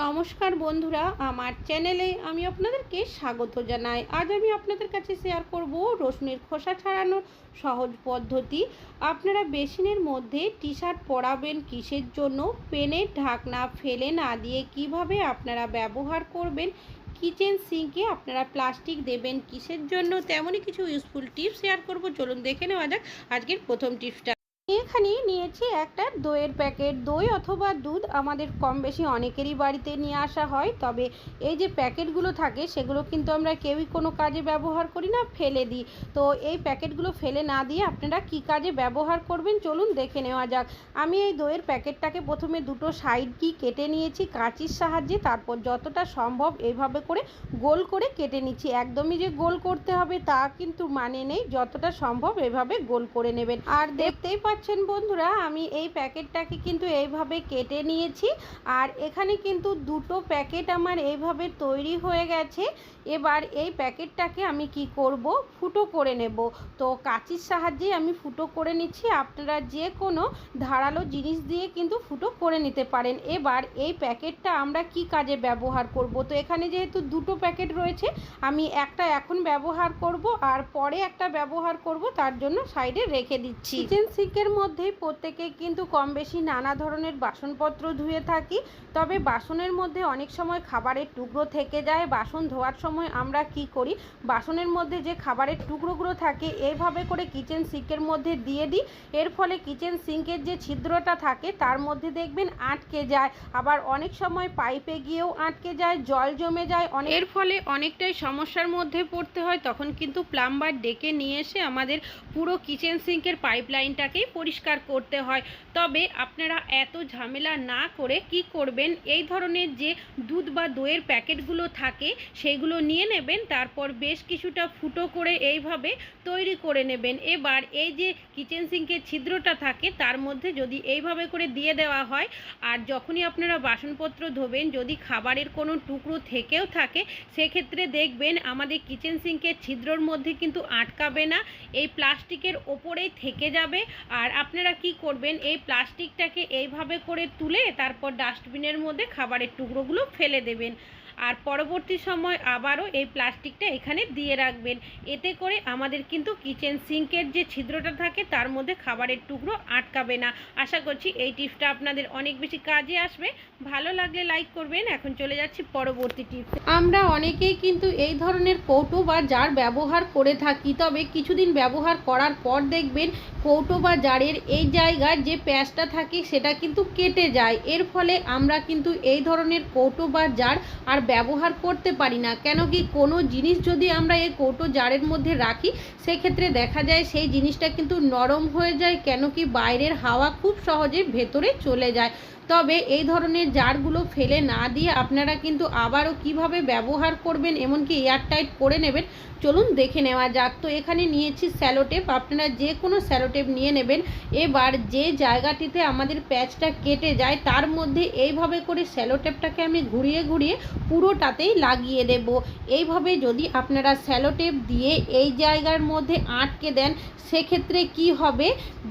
নমস্কার বন্ধুরা, আমার চ্যানেলে আমি আপনাদেরকে স্বাগত জানাই। আজ আমি আপনাদের কাছে শেয়ার করব রসুনের খোসা ছাড়ানোর সহজ পদ্ধতি। আপনারা বেসিনের মধ্যে টি শার্ট পরাবেন কিসের জন্য? পেনের ঢাকনা ফেলে না দিয়ে কীভাবে আপনারা ব্যবহার করবেন? কিচেন সিঙ্কে আপনারা প্লাস্টিক দেবেন কিসের জন্য? তেমনই কিছু ইউজফুল টিপস শেয়ার করব। চলুন দেখে নেওয়া যাক আজকের প্রথম টিপসটা এখানে নিয়েছি একটা দইয়ের প্যাকেট। দই অথবা দুধ আমাদের কম বেশি অনেকেরই বাড়িতে নিয়ে আসা হয়, তবে এই যে প্যাকেটগুলো থাকে, সেগুলো কিন্তু আমরা কেউই কোনো কাজে ব্যবহার করি না, ফেলে দিই। তো এই প্যাকেটগুলো ফেলে না দিয়ে আপনারা কি কাজে ব্যবহার করবেন চলুন দেখে নেওয়া যাক। আমি এই দইয়ের প্যাকেটটাকে প্রথমে দুটো সাইড কি কেটে নিয়েছি, কাঁচির সাহায্যে, তারপর যতটা সম্ভব এইভাবে করে গোল করে কেটে নিচ্ছি। একদমই যে গোল করতে হবে তা কিন্তু মানে নেই, যতটা সম্ভব এভাবে গোল করে নেবেন। আর দেখতেই পাচ্ছেন বন্ধুরা, আমি এই প্যাকেটটাকে কিন্তু এইভাবে কেটে নিয়েছি। আর এখানে কিন্তু দুটো প্যাকেট আমার এইভাবে তৈরি হয়ে গেছে। এবার এই প্যাকেটটাকে আমি কি করব? ফুটো করে নেব। তো কাঁচির সাহায্যে আমি ফুটো করে নিচ্ছি। আপনারা যে কোনো ধারালো জিনিস দিয়ে কিন্তু ফুটো করে নিতে পারেন। এবার এই প্যাকেটটা আমরা কি কাজে ব্যবহার করব? তো এখানে যেহেতু দুটো প্যাকেট রয়েছে, আমি একটা এখন ব্যবহার করব আর পরে একটা ব্যবহার করব, তার জন্য সাইডে রেখে দিচ্ছি। সিঙ্কের মধ্যেই প্রত্যেকে কিন্তু কম বেশি নানা ধরনের বাসনপত্র ধুয়ে থাকি। তবে বাসনের মধ্যে অনেক সময় খাবারের টুকরো থেকে যায়, বাসন ধোয়ার সময় আমরা কি করি? বাসনের মধ্যে যে খাবারের টুকরোগুলো থাকে এইভাবে করে কিচেন সিঙ্কের মধ্যে দিয়ে দিই। এর ফলে কিচেন সিঙ্কের যে ছিদ্রটা থাকে, তার মধ্যে দেখবেন আটকে যায়। আবার অনেক সময় পাইপে গিয়েও আটকে যায়, জল জমে যায়। এর ফলে অনেকটাই সমস্যার মধ্যে পড়তে হয়। তখন কিন্তু প্লাম্বার ডেকে নিয়ে এসে আমাদের পুরো কিচেন সিঙ্কের পাইপ লাইনটাকেই পরিষ্কার করতে হয়। তবে আপনারা এত ঝামেলা না করে কি করবেন? এই ধরনের যে দুধ বা দইয়ের প্যাকেটগুলো থাকে, সেগুলো নিয়ে নেবেন, তারপর বেশ কিছুটা ফুটো করে এইভাবে তৈরি করে নেবেন। এবার এই যে কিচেন সিঙ্কের ছিদ্রটা থাকে, তার মধ্যে যদি এইভাবে করে দিয়ে দেওয়া হয়, আর যখনই আপনারা বাসনপত্র ধোবেন, যদি খাবারের কোনো টুকরো থেকেও থাকে, সেক্ষেত্রে দেখবেন আমাদের কিচেন সিঙ্কের ছিদ্রর মধ্যে কিন্তু আটকাবে না। এই প্লাস্টিকের ওপরেই থেকে যাবে আর আপনারা কি করবেন, এই প্লাস্টিকটাকে এইভাবে করে তুলে তারপর ডাস্টবিনের মধ্যে খাবারের টুকরোগুলো ফেলে দেবেন। আর পরবর্তী সময় আবারও এই প্লাস্টিকটা এখানে দিয়ে রাখবেন। এতে করে আমাদের কিন্তু কিচেন সিঙ্কের যে ছিদ্রটা থাকে, তার মধ্যে খাবারের টুকরো আটকাবে না। আশা করছি এই টিপসটা আপনাদের অনেক বেশি কাজে আসবে। ভালো লাগলে লাইক করবেন। এখন চলে যাচ্ছি পরবর্তী টিপস। আমরা অনেকেই কিন্তু এই ধরনের কৌটো বা জার ব্যবহার করে থাকি, তবে কিছুদিন ব্যবহার করার পর দেখবেন কৌটো বা জারের এই জায়গার যে প্যাঁচটা থাকে সেটা কিন্তু কেটে যায়। এর ফলে আমরা কিন্তু এই ধরনের কৌটো বা জার আর ব্যবহার করতে পারি না। কেন কি কোনো জিনিস যদি আমরা এই কৌটো জারের মধ্যে রাখি, সেক্ষেত্রে দেখা যায় সেই জিনিসটা কিন্তু নরম হয়ে যায়। কেন কি বাইরের হাওয়া খুব সহজে ভেতরে চলে যায়। তবে এই ধরনের জারগুলো ফেলে না দিয়ে আপনারা কিন্তু আবারও কীভাবে ব্যবহার করবেন, এমনকি এয়ারটাইট করে নেবেন, চলুন দেখে নেওয়া যাক। তো এখানে নিয়েছি স্যালোটেপ আপনারা যে কোনো স্যালোটেপ নিয়ে নেবেন। এবার যে জায়গাটিতে আমাদের প্যাচটা কেটে যায়, তার মধ্যে এইভাবে করে স্যালোটেপটাকে আমি ঘুরিয়ে ঘুরিয়ে পুরোটাতেই লাগিয়ে দেব। এইভাবে যদি আপনারা স্যালোটেপ দিয়ে এই জায়গার মধ্যে আটকে দেন, সেক্ষেত্রে কি হবে?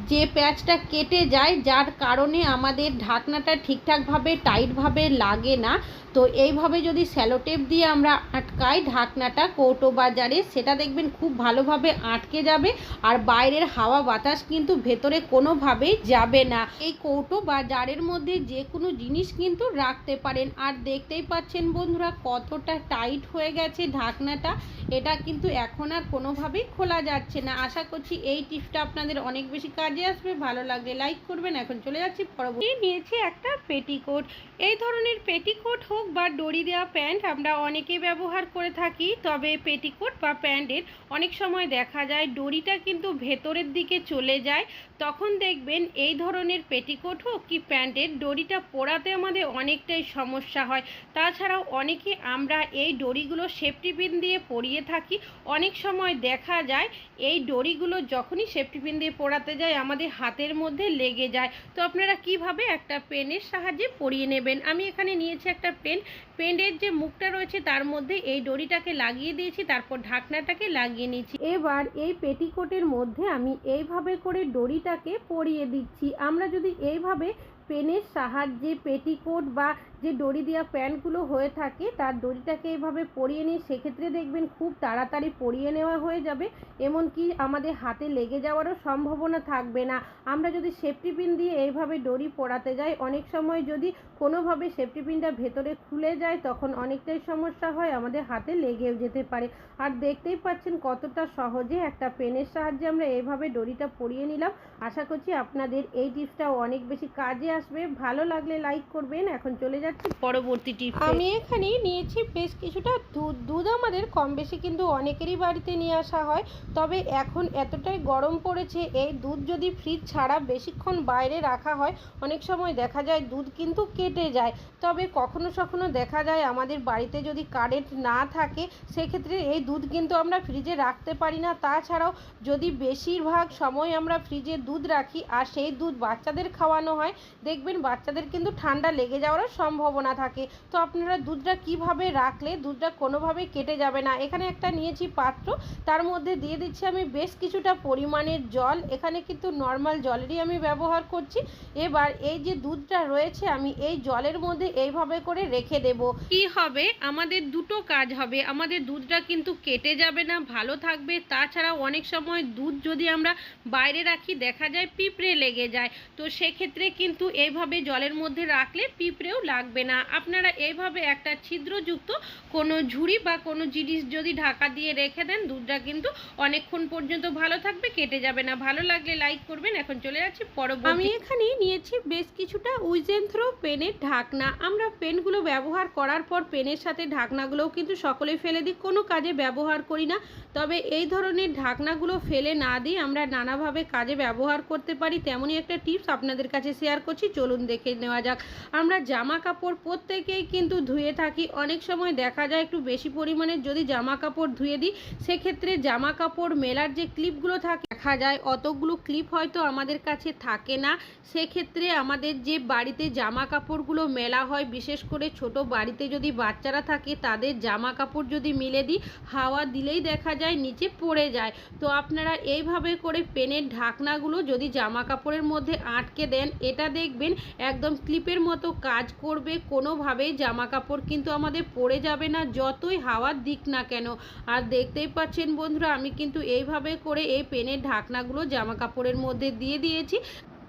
যে প্যাচটা কেটে যায়, যার কারণে আমাদের ঢাকনাটা ঠিকঠাকভাবে টাইটভাবে লাগে না। তো এইভাবে যদি স্যালোটেপ দিয়ে আমরা আটকাই, ঢাকনাটা কৌটো বাজারে, সেটা দেখবেন খুব ভালোভাবে আটকে যাবে আর বাইরের হাওয়া বাতাস কিন্তু ভেতরে কোনোভাবেই যাবে না। এই কৌটো বা জারের মধ্যে যে কোনো জিনিস কিন্তু রাখতে পারেন। আর দেখতেই পাচ্ছেন বন্ধুরা কতটা টাইট হয়ে গেছে ঢাকনাটা। এটা কিন্তু এখন আর কোনোভাবেই খোলা যাচ্ছে না। আশা করছি এই টিপসটা আপনাদের অনেক বেশি কাজে আসবে। ভালো লাগলে লাইক করবেন। এখন চলে যাচ্ছি পরবর্তী। নিয়েছি একটা পেটিকোট। এই ধরনের পেটিকোট হোক বা দড়ি দেওয়া প্যান্ট আমরা অনেকে ব্যবহার করে থাকি, তবে পেটিকোট বা প্যান্টের অনেক সময় দেখা যায় দড়িটা কিন্তু ভেতরের দিকে চলে যায়। তখন দেখবেন এই ধরনের পেটিকোট হোক কি প্যান্টের দড়িটা পরাতে আমাদের অনেকটাই সমস্যা হয়। তাছাড়াও অনেকে আমরা এই দড়িগুলো সেফটি পিন দিয়ে পরিয়ে থাকি। অনেক সময় দেখা যায় এই দড়িগুলো যখনই সেফটি পিন দিয়ে পরাতে যায়, আমাদের হাতের মধ্যে লেগে যায়। তো আপনারা কীভাবে একটা পেনের সাহায্যে পরিয়ে নেবেন? আমি এখানে নিয়েছি একটা পেন। পেনের যে মুখটা রয়েছে তার মধ্যে এই ডরিটাকে লাগিয়ে দিয়েছি, তারপর ঢাকনাটাকে লাগিয়ে নিয়েছি। এবার এই পেটিকোটের মধ্যে আমি এইভাবে করে ডরিটাকে পরিয়ে দিচ্ছি। আমরা যদি এইভাবে পেনের সাহায্যে পেটিকোট বা যে দড়ি দেওয়া প্যান্টগুলো হয়ে থাকে, তার দড়িটাকে এভাবে পরিয়ে নিয়ে সেক্ষেত্রে দেখবেন খুব তাড়াতাড়ি পরিয়ে নেওয়া হয়ে যাবে। এমনকি আমাদের হাতে লেগে যাওয়ারও সম্ভাবনা থাকবে না। আমরা যদি সেফটি পিন দিয়ে এইভাবে দড়ি পরাতে যাই, অনেক সময় যদি কোনোভাবে সেফটি পিনটা ভেতরে খুলে যায়, তখন অনেকটাই সমস্যা হয়, আমাদের হাতে লেগেও যেতে পারে। আর দেখতেই পাচ্ছেন কতটা সহজে একটা পেনের সাহায্যে আমরা এইভাবে দড়িটা পরিয়ে নিলাম। আশা করছি আপনাদের এই টিপসটাও অনেক বেশি কাজে আসবে, ভালো লাগলে লাইক করবেন। এখন চলে যাচ্ছি পরবর্তী টিপস আমি এখানে নিয়েছি বেশ কিছুটা দুধ। দুধ আমাদের কম বেশি কিন্তু অনেকেরই বাড়িতে নিয়ে আসা হয়। তবে এখন এতটাই গরম পড়েছে, এই দুধ যদি ফ্রিজ ছাড়া বেশিক্ষণ বাইরে রাখা হয়, অনেক সময় দেখা যায় দুধ কিন্তু কেটে যায়। তবে কখনো সখনো দেখা যায় আমাদের বাড়িতে যদি কারেন্ট না থাকে, সেক্ষেত্রে এই দুধ কিন্তু আমরা ফ্রিজে রাখতে পারি না। তাছাড়াও যদি বেশিরভাগ সময় আমরা ফ্রিজে দুধ রাখি, আর সেই দুধ বাচ্চাদের খাওয়ানো হয় দেখবেন বাচ্চাদের কিন্তু ঠান্ডা লেগে যাওয়ারও সম্ভাবনা থাকে। তো আপনারা দুধটা কীভাবে রাখলে দুধটা কোনোভাবেই কেটে যাবে না? এখানে একটা নিয়েছি পাত্র, তার মধ্যে দিয়ে দিচ্ছি আমি বেশ কিছুটা পরিমাণের জল। এখানে কিন্তু নর্মাল জলেরই আমি ব্যবহার করছি। এবার এই যে দুধটা রয়েছে, আমি এই জলের মধ্যে এইভাবে করে রেখে দেব। কি হবে? আমাদের দুটো কাজ হবে। আমাদের দুধটা কিন্তু কেটে যাবে না, ভালো থাকবে। তাছাড়া অনেক সময় দুধ যদি আমরা বাইরে রাখি, দেখা যায় পিঁপড়ে লেগে যায়। তো সেক্ষেত্রে কিন্তু এইভাবে জলের মধ্যে রাখলে পিঁপড়েও লাগবে না। আপনারা এইভাবে একটা ছিদ্রযুক্ত কোনো ঝুড়ি বা কোনো জিনিস যদি ঢাকা দিয়ে রেখে দেন, দুধটা কিন্তু অনেকক্ষণ পর্যন্ত ভালো থাকবে, কেটে যাবে না। ভালো লাগলে লাইক করবেন। এখন চলে যাচ্ছি পরবর্তী আমি এখানে নিয়েছি বেশ কিছুটা উইজেন্থ্রো পেনের ঢাকনা। আমরা পেনগুলো ব্যবহার করার পর পেনের সাথে ঢাকনাগুলোও কিন্তু সকলেই ফেলে দিই। কোনো কাজে ব্যবহার করি না। তবে এই ধরনের ঢাকনাগুলো ফেলে না দিয়ে আমরা নানাভাবে কাজে ব্যবহার করতে পারি। তেমনই একটা টিপস আপনাদের কাছে শেয়ার করছি। চলুন দেখে নেওয়া যাক। আমরা জামা কাপড় প্রত্যেকেই কিন্তু ধুয়ে থাকি। অনেক সময় দেখা যায় একটু বেশি পরিমাণে যদি জামা কাপড় ধুয়ে দিই, সেক্ষেত্রে জামা কাপড় মেলার যে ক্লিপগুলো থাকে দেখা যায়। অতগুলো ক্লিপ হয়তো আমাদের কাছে থাকে না। সেক্ষেত্রে আমাদের যে বাড়িতে জামা কাপড়গুলো মেলা হয়, বিশেষ করে ছোট বাড়িতে যদি বাচ্চারা থাকে, তাদের জামা কাপড় যদি মিলে দিই, হাওয়া দিলেই দেখা যায় নিচে পড়ে যায়। তো আপনারা এইভাবে করে পেনের ঢাকনাগুলো যদি জামা কাপড়ের মধ্যে আটকে দেন, এটা দেখবেন একদম ক্লিপের মতো কাজ করবে। কোনোভাবেই জামা কাপড় কিন্তু আমাদের পড়ে যাবে না, যতই হাওয়ার দিক না কেন। আর দেখতেই পাচ্ছেন বন্ধুরা, আমি কিন্তু এইভাবে করে এই পেনের ঢাকনাগুলো জামা কাপড়ের মধ্যে দিয়ে দিয়েছি।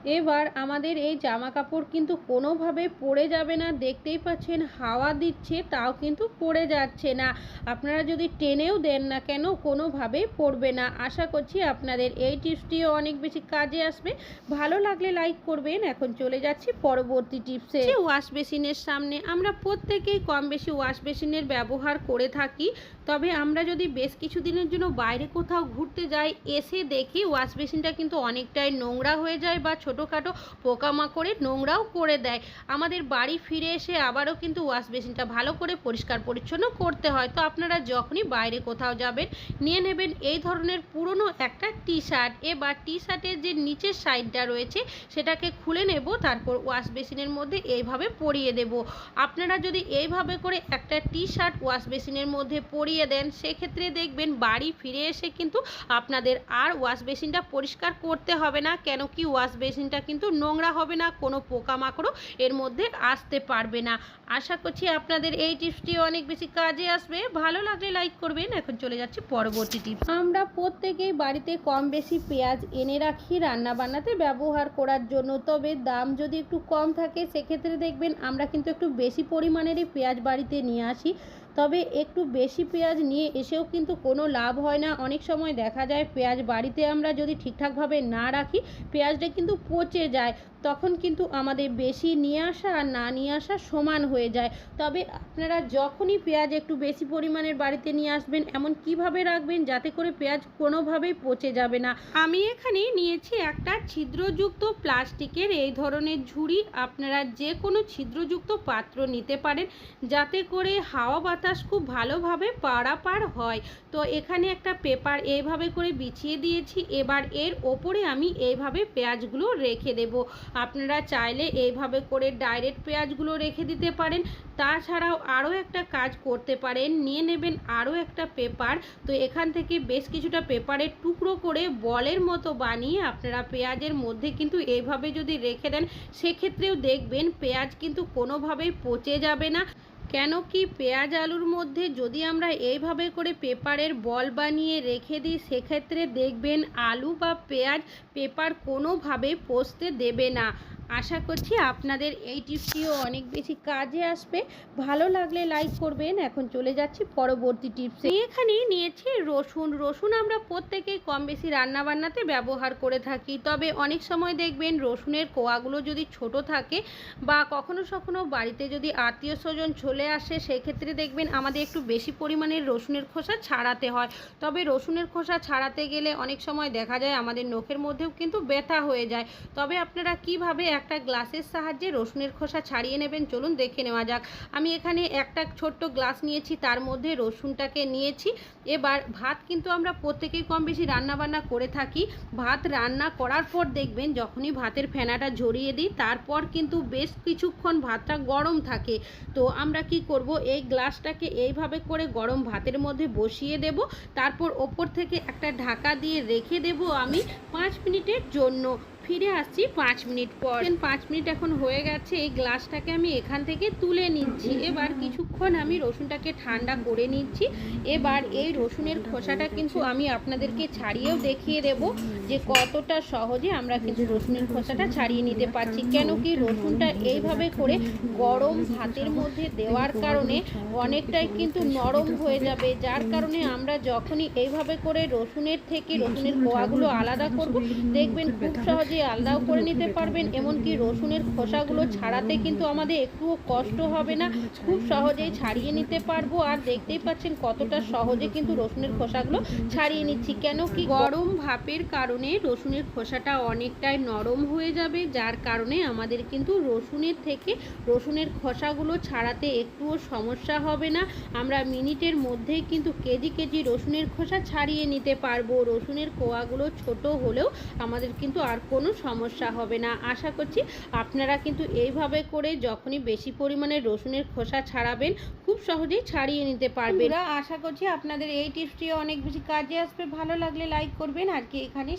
এবার আমাদের এই জামা কাপড় কিন্তু কোনোভাবে পড়ে যাবে না, দেখতেই পাচ্ছেন হাওয়া দিচ্ছে, তাও কিন্তু পড়ে যাচ্ছে না। আপনারা যদি টেনেও দেন না কেন কোনোভাবেই পড়বে না। আশা করছি আপনাদের এই টিপসটিও অনেক বেশি কাজে আসবে। ভালো লাগলে লাইক করবেন। এখন চলে যাচ্ছি পরবর্তী টিপসে। ওয়াশ বেসিনের সামনে আমরা প্রত্যেকেই কম বেশি ওয়াশ বেসিনের ব্যবহার করে থাকি, তবে আমরা যদি বেশ কিছু দিনের জন্য বাইরে কোথাও ঘুরতে যাই, এসে দেখি ওয়াশ বেসিনটা কিন্তু অনেকটাই নোংরা হয়ে যায় বা ছোটোখাটো পোকামাকড়ে নোংরাও করে দেয়। আমাদের বাড়ি ফিরে এসে আবারও কিন্তু ওয়াশ বেসিনটা ভালো করে পরিষ্কার পরিচ্ছন্ন করতে হয়। তো আপনারা যখনই বাইরে কোথাও যাবেন, নিয়ে নেবেন এই ধরনের পুরনো একটা টি শার্ট এবার টি শার্টের যে নিচের সাইডটা রয়েছে, সেটাকে খুলে নেব, তারপর ওয়াশ বেসিনের মধ্যে এইভাবে পরিয়ে দেব। আপনারা যদি এইভাবে করে একটা টি শার্ট ওয়াশ বেসিনের মধ্যে পরিয়ে দেন, সেক্ষেত্রে দেখবেন বাড়ি ফিরে এসে কিন্তু আপনাদের আর ওয়াশ বেসিনটা পরিষ্কার করতে হবে না। কেন কি ওয়াশ বেসিনটা কিন্তু নোংরা হবে না, কোনো পোকামাকড়ও এর মধ্যে আসতে পারবে না। আশা করছি আপনাদের এই টিপসটি অনেক বেশি কাজে আসবে। ভালো লাগলে লাইক করবেন। এখন চলে যাচ্ছি পরবর্তী টিপস। আমরা প্রত্যেকেই বাড়িতে কম বেশি পেঁয়াজ এনে রাখি রান্না বান্নাতে ব্যবহার করার জন্য। তবে দাম যদি একটু কম থাকে, সেক্ষেত্রে দেখবেন আমরা কিন্তু একটু বেশি পরিমাণেরই পেঁয়াজ বাড়িতে নিয়ে আসি। তবে একটু বেশি পেঁয়াজ নিয়ে এসেও কিন্তু কোনো লাভ হয় না। অনেক সময় দেখা যায় পেঁয়াজ বাড়িতে আমরা যদি ঠিকঠাকভাবে না রাখি, পেঁয়াজটা কিন্তু পচে যায়। তখন কিন্তু আমাদের বেশি নিয়ে আসা আর না নিয়ে আসা সমান হয়ে যায়। তবে আপনারা যখনই পেঁয়াজ একটু বেশি পরিমাণের বাড়িতে নিয়ে আসবেন, এমন কীভাবে রাখবেন যাতে করে পেঁয়াজ কোনোভাবেই পচে যাবে না। আমি এখানে নিয়েছি একটা ছিদ্রযুক্ত প্লাস্টিকের এই ধরনের ঝুড়ি। আপনারা যে কোনো ছিদ্রযুক্ত পাত্র নিতে পারেন, যাতে করে হাওয়া বাতাস খুব ভালোভাবে পারাপার হয়। তো এখানে একটা পেপার এইভাবে করে বিছিয়ে দিয়েছি। এবার এর ওপরে আমি এইভাবে পেঁয়াজগুলো রেখে দেব। আপনারা চাইলে এইভাবে করে ডাইরেক্ট পেঁয়াজগুলো রেখে দিতে পারেন। তাছাড়াও আরও একটা কাজ করতে পারেন, নিয়ে নেবেন আরও একটা পেপার। তো এখান থেকে বেশ কিছুটা পেপারের টুকরো করে বলের মতো বানিয়ে আপনারা পেঁয়াজের মধ্যে কিন্তু এইভাবে যদি রেখে দেন, সেক্ষেত্রেও দেখবেন পেঁয়াজ কিন্তু কোনোভাবেই পচে যাবে না। কেন কি পেঁয়াজ আলুর মধ্যে যদি আমরা এইভাবে করে পেপারের বল বানিয়ে রেখে দিই, সেক্ষেত্রে দেখবেন আলু বা পেঁয়াজ পেপার কোনোভাবে পচতে দেবে না। আশা করছি আপনাদের এই টিপসটিও অনেক বেশি কাজে আসবে। ভালো লাগলে লাইক করবেন। এখন চলে যাচ্ছি পরবর্তী টিপসে। এখানে নিয়েছি রসুন। রসুন আমরা প্রত্যেকেই কম বেশি রান্নাবান্নাতে ব্যবহার করে থাকি। তবে অনেক সময় দেখবেন রসুনের কোয়াগুলো যদি ছোট থাকে বা কখনো কখনো বাড়িতে যদি আত্মীয় স্বজন চলে আসে, সেক্ষেত্রে দেখবেন আমাদের একটু বেশি পরিমাণের রসুনের খোসা ছাড়াতে হয়। তবে রসুনের খোসা ছাড়াতে গেলে অনেক সময় দেখা যায় আমাদের নখের মধ্যেও কিন্তু ব্যথা হয়ে যায়। তবে আপনারা কীভাবে একটা গ্লাসের সাহায্যে রসুনের খোসা ছাড়িয়ে নেবেন। চলুন দেখে নেওয়া যাক। আমি এখানে একটা ছোট্ট গ্লাস নিয়েছি, তার মধ্যে রসুনটাকে নিয়েছি। এবার ভাত কিন্তু আমরা প্রত্যেকেই কম বেশি রান্নাবান্না করে থাকি। ভাত রান্না করার পর দেখবেন যখনই ভাতের ফেনাটা ঝরিয়ে দিই, তারপর কিন্তু বেশ কিছুক্ষণ ভাতটা গরম থাকে। তো আমরা কি করব, এই গ্লাসটাকে এইভাবে করে গরম ভাতের মধ্যে বসিয়ে দেব। তারপর ওপর থেকে একটা ঢাকা দিয়ে রেখে দেব আমি পাঁচ মিনিটের জন্য। ফিরে আসছি পাঁচ মিনিট পর। পাঁচ মিনিট এখন হয়ে গেছে, এই গ্লাসটাকে আমি এখান থেকে তুলে নিচ্ছি। এবার কিছুক্ষণ আমি রসুনটাকে ঠান্ডা করে নিচ্ছি। এবার এই রসুনের খোসাটা কিন্তু আমি আপনাদেরকে ছাড়িয়েও দেখিয়ে দেব। যে কতটা সহজে আমরা কিন্তু রসুনের খোসাটা ছাড়িয়ে নিতে পারছি। কেন কি রসুনটা এইভাবে করে গরম ভাতের মধ্যে দেওয়ার কারণে অনেকটাই কিন্তু নরম হয়ে যাবে। যার কারণে আমরা যখনই এইভাবে করে রসুনের থেকে রসুনের কোয়াগুলো আলাদা করব, দেখবেন খুব সহজে আলাদাও করে নিতে পারবেন, এমনকি রসুনের খোসাগুলো ছাড়াতে কিন্তু আমাদের একটুও কষ্ট হবে না। খুব সহজেই ছাড়িয়ে নিতে পারব। আর দেখতেই পাচ্ছেন কতটা সহজে কিন্তু রসুনের খোসাগুলো ছাড়িয়ে নিচ্ছি। কেন কি গরম ভাপের কারণে রসুনের খোসাটা অনেকটাই নরম হয়ে যাবে, যার কারণে আমাদের কিন্তু রসুনের থেকে রসুনের খোসাগুলো ছাড়াতে একটুও সমস্যা হবে না। আমরা মিনিটের মধ্যেই কিন্তু কেজি কেজি রসুনের খোসা ছাড়িয়ে নিতে পারব। রসুনের কোয়াগুলো ছোট হলেও আমাদের কিন্তু আর কোনো সমস্যা হবে না। আশা করছি আপনারা কিন্তু এইভাবে করে যখনই বেশি পরিমাণে রসুনের খোসা ছাড়াবেন, খুব সহজেই ছাড়িয়ে নিতে পারবেন। আশা করছি আপনাদের এই টিপসটি অনেক বেশি কাজে আসবে। ভালো লাগলে লাইক করবেন। আজকে এখানেই